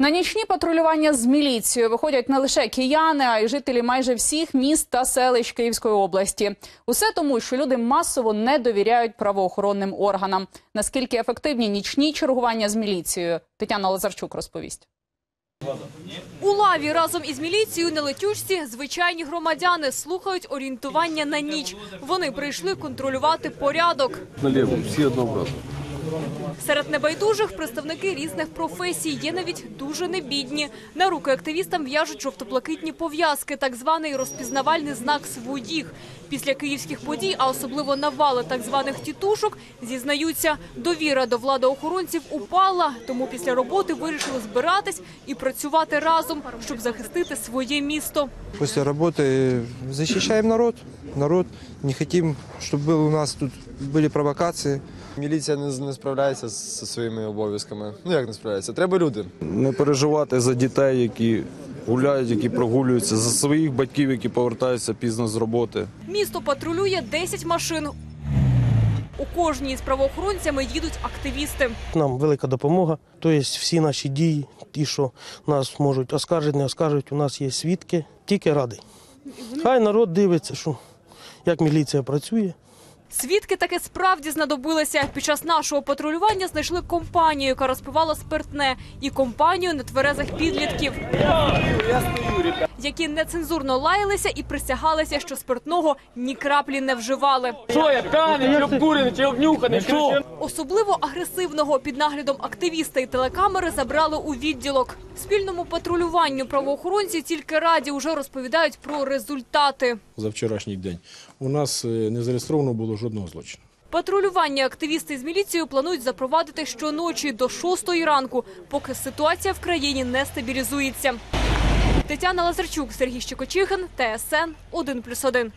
На нічні патрулювання з міліцією виходять не лише кияни, а й жителі майже всіх міст та селищ Київської області. Усе тому, що люди масово не довіряють правоохоронним органам. Наскільки ефективні нічні чергування з міліцією, Тетяна Лазарчук розповість. У лаві разом із міліцією на летючці звичайні громадяни слухають орієнтування на ніч. Вони прийшли контролювати порядок. наліво, всі однообразно. Серед небайдужих представники різних професій є навіть дуже небідні. На руки активістам в'яжуть жовто-блакитні пов'язки, так званий розпізнавальний знак своїх. Після київських подій, а особливо навали так званих тітушок, зізнаються, довіра до владоохоронців упала. Тому після роботи вирішили збиратись і працювати разом, щоб захистити своє місто. После работы защищаем народ Народ. Не хотим, чтобы был у нас тут были провокации. Міліція не, не справляється зі своїми обов'язками. Ну як не справляється? Треба люди. Не переживати за дітей, які гуляють, які прогулюються, за своїх батьків, які повертаються пізно з роботи. Місто патрулює 10 машин. У кожній з правоохоронцями їдуть активісти. Нам велика допомога. Тобто всі наші дії, ті, що нас можуть оскаржити, не оскаржити, у нас є свідки. Тільки радий. Хай народ дивиться, що як міліція працює. Свідки таки справді знадобилися. Під час нашого патрулювання знайшли компанію, яка розпивала спиртне, і компанію нетверезих підлітків, які нецензурно лаялися і присягалися, що спиртного ні краплі не вживали. Що я п'яний, чи обкурений, чи обнюханий, що? Особливо агресивного під наглядом активіста і телекамери забрали у відділок. Спільному патрулюванню правоохоронці тільки раді уже розповідають про результати. за вчорашній день. У нас е, не зареєстровано було жодного злочину. Патрулювання активісти з міліцією планують запровадити щоночі до 6 ранку, поки ситуація в країні не стабілізується. Тетяна Лазарчук, Сергій Щекочихин, ТСН 1+,1.